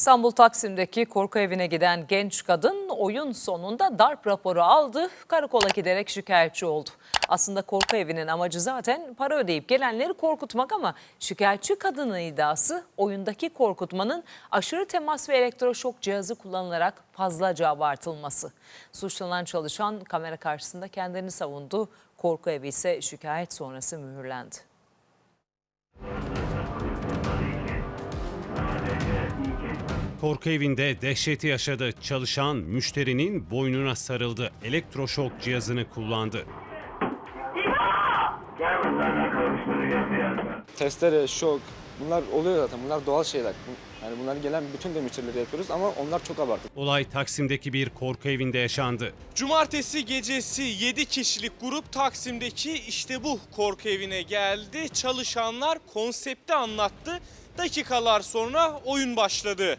İstanbul Taksim'deki korku evine giden genç kadın oyun sonunda darp raporu aldı. Karakola giderek şikayetçi oldu. Aslında korku evinin amacı zaten para ödeyip gelenleri korkutmak ama şikayetçi kadının iddiası oyundaki korkutmanın aşırı temas ve elektroşok cihazı kullanılarak fazlaca abartılması. Suçlanan çalışan kamera karşısında kendini savundu. Korku evi ise şikayet sonrası mühürlendi. Korku evinde dehşeti yaşadı. Çalışan müşterinin boynuna sarıldı. Elektroşok cihazını kullandı. Testere, şok bunlar oluyor zaten. Bunlar doğal şeyler. Yani bunları gelen bütün de müşterilere yapıyoruz ama onlar çok abartı. Olay Taksim'deki bir korku evinde yaşandı. Cumartesi gecesi 7 kişilik grup Taksim'deki işte bu korku evine geldi. Çalışanlar konsepti anlattı. Dakikalar sonra oyun başladı.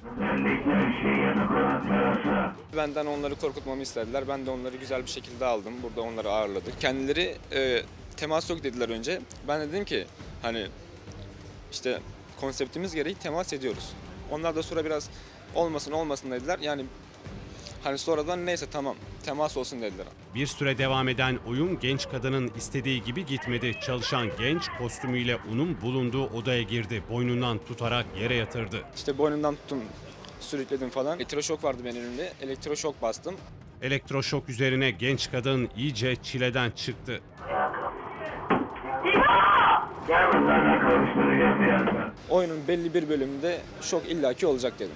Benden onları korkutmamı istediler. Ben de onları güzel bir şekilde aldım. Burada onları ağırladık. Kendileri e, temas yok dediler önce. Ben de dedim ki hani işte konseptimiz gereği temas ediyoruz. Onlar da sonra biraz olmasın olmasın dediler. Yani hani sonradan neyse tamam temas olsun dediler. Bir süre devam eden oyun genç kadının istediği gibi gitmedi. Çalışan genç kostümüyle onun bulunduğu odaya girdi. Boynundan tutarak yere yatırdı. İşte boynundan tuttum sürükledim falan. Elektroşok vardı benim elimde. Elektroşok bastım. Elektroşok üzerine genç kadın iyice çileden çıktı. Oyunun belli bir bölümünde şok illaki olacak dedim.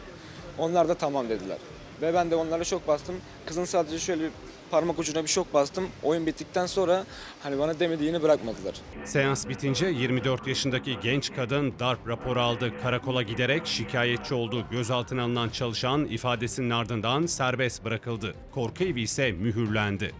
Onlar da tamam dediler. Ve ben de onlara şok bastım. Kızın sadece şöyle bir parmak ucuna bir şok bastım. Oyun bittikten sonra hani bana demediğini bırakmadılar. Seans bitince 24 yaşındaki genç kadın darp raporu aldı. Karakola giderek şikayetçi oldu. Gözaltına alınan çalışan ifadesinin ardından serbest bırakıldı. Korku evi ise mühürlendi.